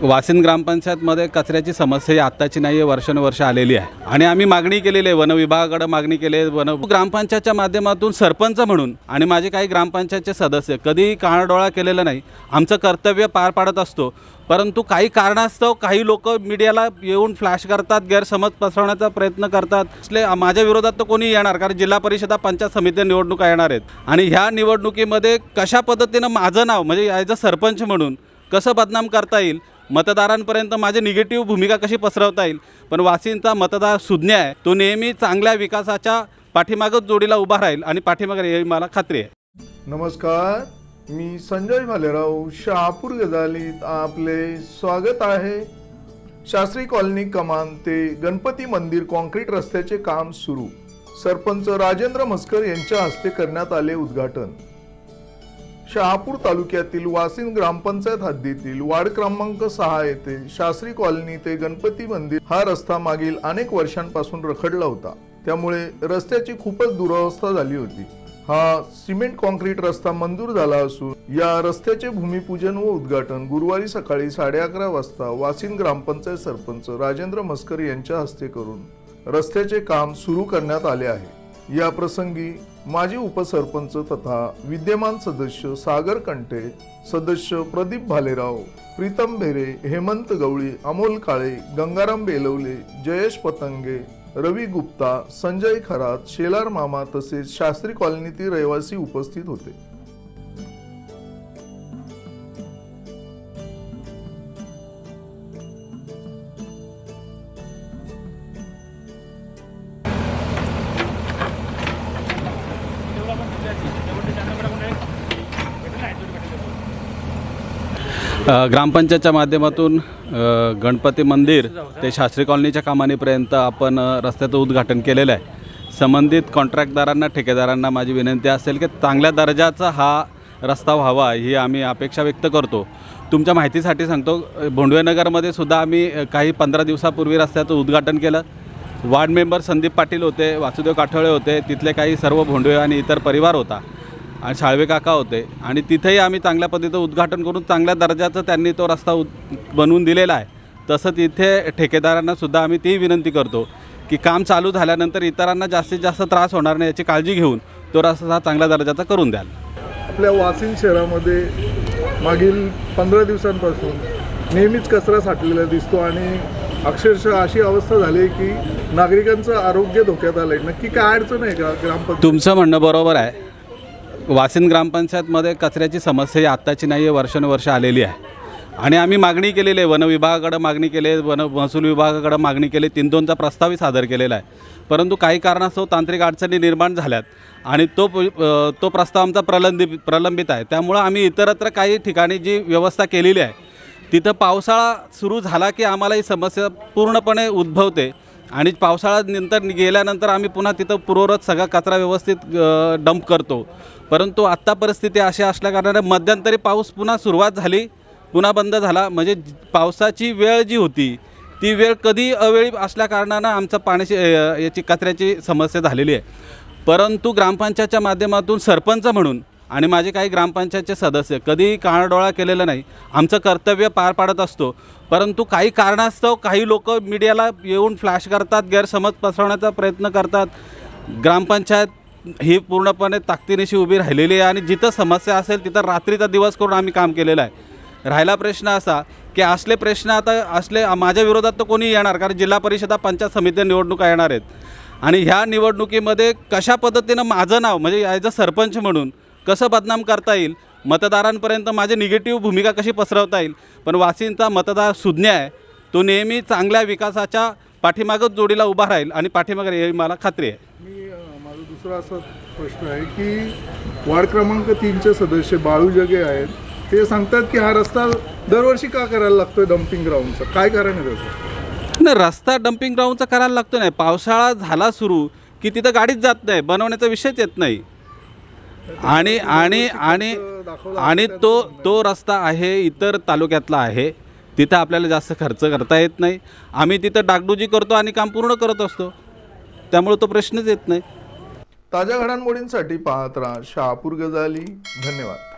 वासिन ग्रामपंचायतमध्ये कचऱ्याची समस्या ही आत्ताची नाही आहे वर्षानुवर्ष आलेली आहे. आणि आम्ही मागणी केलेली आहे वनविभागाकडे मागणी केली आहे वन ग्रामपंचायतच्या माध्यमातून सरपंच म्हणून आणि माझे काही ग्रामपंचायतचे सदस्य कधीही काळडोळा केलेला नाही आमचं कर्तव्य पार पाडत असतो. परंतु काही कारणास्तव काही लोक मीडियाला येऊन फ्लॅश करतात गैरसमज पसरवण्याचा प्रयत्न करतात. असले माझ्या विरोधात तर कोणी येणार कारण जिल्हा परिषदा पंचायत समिती निवडणुका येणार आहेत. आणि ह्या निवडणुकीमध्ये कशा पद्धतीनं माझं नाव म्हणजे ॲज अ सरपंच म्हणून कसं बदनाम करता येईल मतदारांपर्यंत माझी निगेटिव्ह भूमिका कशी पसरवता येईल? पण वासींचा मतदार सुज्ञ आहे. तो नेहमी चांगल्या विकासाच्या पाठीमागच जोडीला उभा राहील आणि पाठीमागे राहील, मला खात्री आहे. नमस्कार. मी संजय भालेराव शहापूर गजालीत आपले स्वागत आहे. शास्त्री कॉलनी कमान ते गणपती मंदिर कॉन्क्रीट रस्त्याचे काम सुरू. सरपंच राजेंद्र मस्कर यांच्या हस्ते करण्यात आले उद्घाटन. शहापूर तालुक्यातील वासिन ग्रामपंचायत हद्दीतील वार्ड क्रमांक सहा येथे शास्त्री कॉलनी ते गणपती मंदिर हा रस्ता मागील अनेक वर्षांपासून रखडला होता. त्यामुळे रस्त्याची खूपच दुरावस्था झाली होती. हा सिमेंट कॉन्क्रीट रस्ता मंजूर झाला असून या रस्त्याचे भूमिपूजन व उद्घाटन गुरुवारी सकाळी साडे अकरा वाजता वासिन ग्रामपंचायत सरपंच राजेंद्र मस्कर यांच्या हस्ते करून रस्त्याचे काम सुरू करण्यात आले आहे. या प्रसंगी माजी उपसरपंच तथा विद्यमान सदस्य सागर कंटे सदस्य प्रदीप भालेराव प्रीतम भेरे हेमंत गवळी अमोल काळे गंगाराम बेलवले जयेश पतंगे रवी गुप्ता संजय खरात शेलार मामा तसेच शास्त्री कॉलनीतील रहिवासी उपस्थित होते. ग्रामपंचायतच्या माध्यमातून गणपती मंदिर ते शास्त्री कॉलनीच्या कामानीपर्यंत आपण रस्त्याचं उद्घाटन केलेलं आहे. संबंधित कॉन्ट्रॅक्टदारांना ठेकेदारांना माझी विनंती असेल की चांगल्या दर्जाचा हा रस्ता व्हावा ही आम्ही अपेक्षा व्यक्त करतो. तुमच्या माहितीसाठी सांगतो भोंडवेनगरमध्ये सुद्धा आम्ही काही पंधरा दिवसापूर्वी रस्त्याचं उद्घाटन केलं. वार्ड मेंबर संदीप पाटील होते वासुदेव काठोळे होते तिथले काही सर्व भोंडवे आणि इतर परिवार होता आणि साळवे काका होते. आणि तिथेही आम्ही चांगल्या पद्धतीचं उद्घाटन करून चांगल्या दर्जाचं त्यांनी तो रस्ता उद बनवून दिलेला आहे. तसंच इथे ठेकेदारांनासुद्धा आम्ही ती विनंती करतो की काम चालू झाल्यानंतर इतरांना जास्तीत जास्त त्रास होणार नाही याची काळजी घेऊन तो रस्ता चांगल्या दर्जाचा करून द्याल. आपल्या वाशिम शहरामध्ये मागील पंधरा दिवसांपासून नेहमीच कचरा साठलेला दिसतो आणि अक्षरशः अशी अवस्था झाली आहे की नागरिकांचं आरोग्य धोक्यात आलंय. नक्की काय अडचण आहे का ग्रामपंचायत? तुमचं म्हणणं बरोबर आहे. वासिन ग्रामपंचायतमध्ये कचऱ्याची समस्या ही आत्ताची नाही आहे वर्षानुवर्ष आलेली आहे. आणि आम्ही मागणी केलेली आहे वनविभागाकडं मागणी केली आहे वन महसूल विभागाकडं मागणी केली तीन दोनचा प्रस्तावही सादर केलेला आहे. परंतु काही कारणास्तव तांत्रिक अडचणी निर्माण झाल्यात आणि तो तो प्रस्ताव आमचा प्रलंबित प्रलंबित आहे. त्यामुळं आम्ही इतरत्र काही ठिकाणी जी व्यवस्था केलेली आहे तिथं पावसाळा सुरू झाला की आम्हाला ही समस्या पूर्णपणे उद्भवते. आणि पावसाळा नंतर गेल्यानंतर आम्ही पुन्हा तिथं पूर्वरत सगळा कचरा व्यवस्थित डंप करतो. परंतु आत्ता परिस्थिती अशी असल्याकारणाने मध्यंतरी पाऊस पुन्हा सुरुवात झाली पुन्हा बंद झाला. म्हणजे पावसाची वेळ जी होती ती वेळ कधी अवेळी असल्याकारणानं आमचं पाण्याची याची कचऱ्याची समस्या झालेली आहे. परंतु ग्रामपंचायतच्या माध्यमातून सरपंच म्हणून आणि माझे काही ग्रामपंचायतचे सदस्य कधीही काळडोळा केलेला नाही आमचं कर्तव्य पार पाडत असतो. परंतु काही कारणास्तव काही लोक मीडियाला येऊन फ्लॅश करतात गैरसमज पसरवण्याचा प्रयत्न करतात. ग्रामपंचायत ही पूर्णपणे ताकदीनिशी उभी राहिलेली आहे आणि जिथं समस्या असेल तिथं रात्रीचा दिवस करून आम्ही काम केलेलं आहे. राहिला प्रश्न असा की असले प्रश्न आता असले माझ्या विरोधात तर कोणी येणार कारण जिल्हा परिषदा पंचायत समिती निवडणुका येणार आहेत. आणि ह्या निवडणुकीमध्ये कशा पद्धतीनं माझं नाव म्हणजे ॲज अ सरपंच म्हणून कसं बदनाम करता येईल? मतदारांपर्यंत माझी निगेटिव्ह भूमिका कशी पसरवता येईल? पण वासींचा मतदार सुज्ञ आहे. तो नेहमी चांगल्या विकासाच्या पाठीमागच जोडीला उभा राहील आणि पाठीमागे याची मला खात्री आहे. मी माझा दुसरा असा प्रश्न आहे की वार्ड क्रमांक तीनचे सदस्य बाळू जगे आहेत. ते सांगतात की हा रस्ता दरवर्षी का करायला लागतोय डम्पिंग ग्राउंडचा काय कारण आहे त्याचं? नाही रस्ता डम्पिंग ग्राउंडचा करायला लागतो नाही. पावसाळा झाला सुरू की तिथं गाडीच जात नाही. बनवण्याचा विषयच येत नाही. आणि आणि आणि आणि तो तो रस्ता आहे इतर तालुक्यातला आहे. तिथं आपल्याला जास्त खर्च करता येत नाही. आम्ही तिथं डागडुजी करतो आणि काम पूर्ण करत असतो. त्यामुळे तो प्रश्नच येत नाही. ताज्या घडामोडींसाठी पाहत राहा शहापूर गजाली. धन्यवाद.